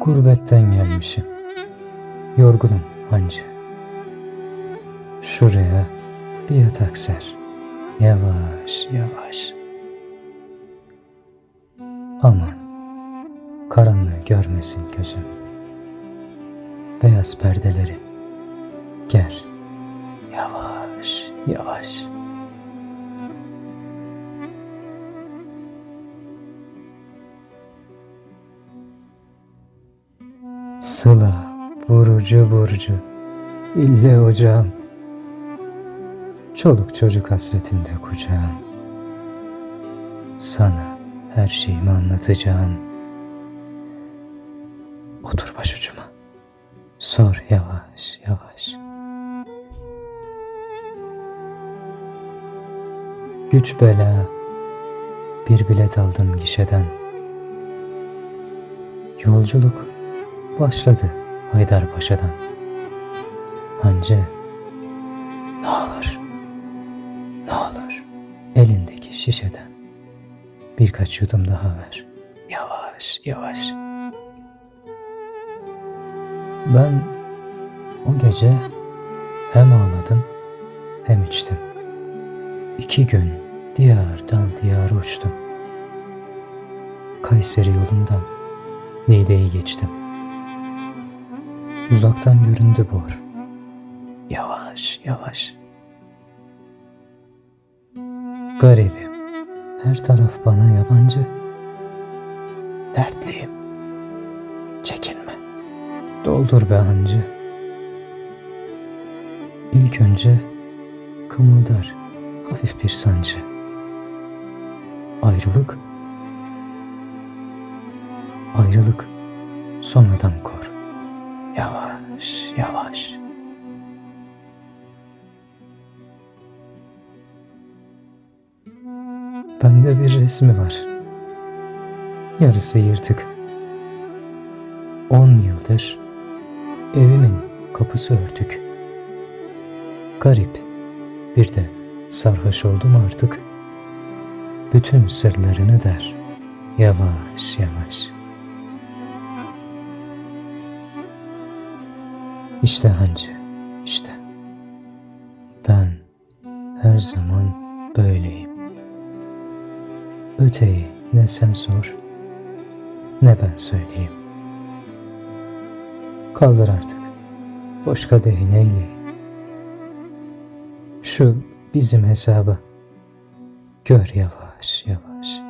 Gurbetten gelmişim. Yorgunum hancı. Şuraya bir yatak ser. Yavaş yavaş. Aman karanlığı görmesin gözüm. Beyaz perdeleri ger. Yavaş yavaş. Sıla, vurucu burcu, ille ocağım. Çoluk çocuk hasretinde kucağım. Sana her şeyimi anlatacağım. Otur başucuma. Sor yavaş yavaş. Güç bela, bir bilet aldım gişeden. Yolculuk başladı Haydarpaşa'dan. Hancı, ne olur, ne olur elindeki şişeden birkaç yudum daha ver. Yavaş, yavaş. Ben o gece hem ağladım hem içtim. İki gün diyardan diyara uçtum. Kayseri yolundan Niğde'yi geçtim. Uzaktan göründü bor. Yavaş yavaş. Garibim. Her taraf bana yabancı. Dertliyim. Çekinme. Doldur be hancı. İlk önce kımıldar hafif bir sancı. Ayrılık ayrılık sonradan kor. Yavaş yavaş. Bende bir resmi var. Yarısı yırtık. On yıldır evimin kapısı örtük. Garip. Bir de sarhoş oldum artık. Bütün sırlarını der. Yavaş yavaş. İşte hancı, işte. Ben her zaman böyleyim. Öteyi ne sen sor, ne ben söyleyeyim. Kaldır artık, boş kadehi neyleyeyim. Şu bizim hesabı gör yavaş yavaş.